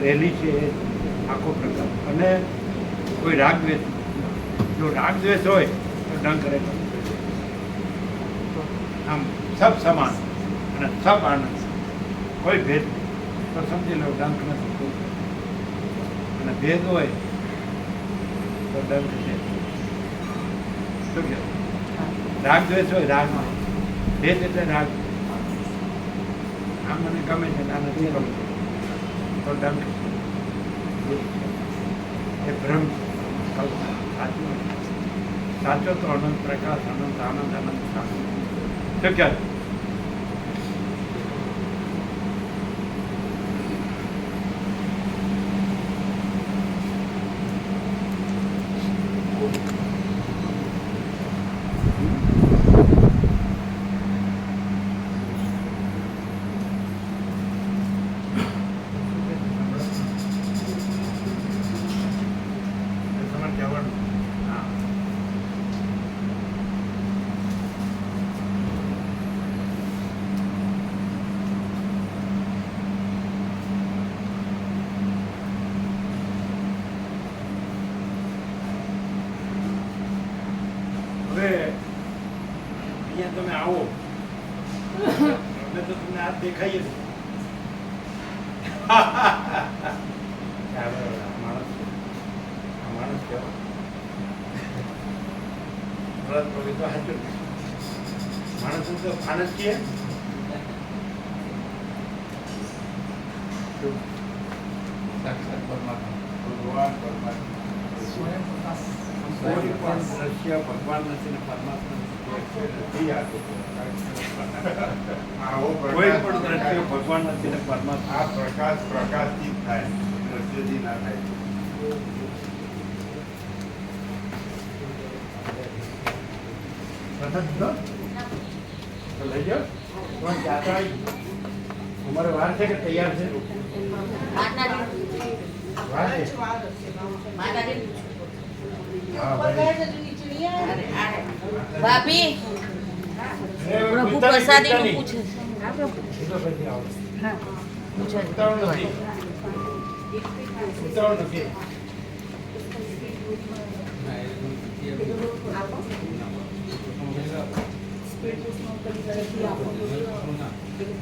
Rally છે, આખો પ્રકાર. અને કોઈ રાગદ્વેષ જો રાગ દ્વેષ હોય, તો ન કરે આમ સબ સમાન અને સબ આનંદ. કોઈ ભેદ તો સમજી લો ડંક નથી અને ભેદ હોય, તો ડંક છે. શું કે રાગ દ્વેષ હોય, રાગમાં. ભેદ એટલે રાગ. આ મને ગમે છે આ નથી ગમે છે. એ ભ્રમ છે. કલ્પના. સાચું નથી. સાચો તો અનંત પ્રકાશ અનંત આનંદ અનંત શાંતિ શું કહે હવે અહીંયા તમે આવો. અમે તો તમને આ બરાબર, આ માણસ માણસ કેવો ભરત ભાઈ તો સાચું જ. માણસ તો માણસ છીએ. સાક્ષાત પરમાત્મા ભગવાન પરમાત્મા કોઈ પણ દ્રશ્ય ભગવાન નથી ને પરમાત્મા કોઈ પણ દ્રશ્ય ભગવાન નથી ને પરમાત્મા આ પ્રકાશ પ્રકાશથી થાય દ્રશ્યથી ના થાય લઈ જાઓ અમારે વાર છે કે તૈયાર છે વાર. ભાભી પ્રભુ પ્રસાદી. નું પૂછે છે. એ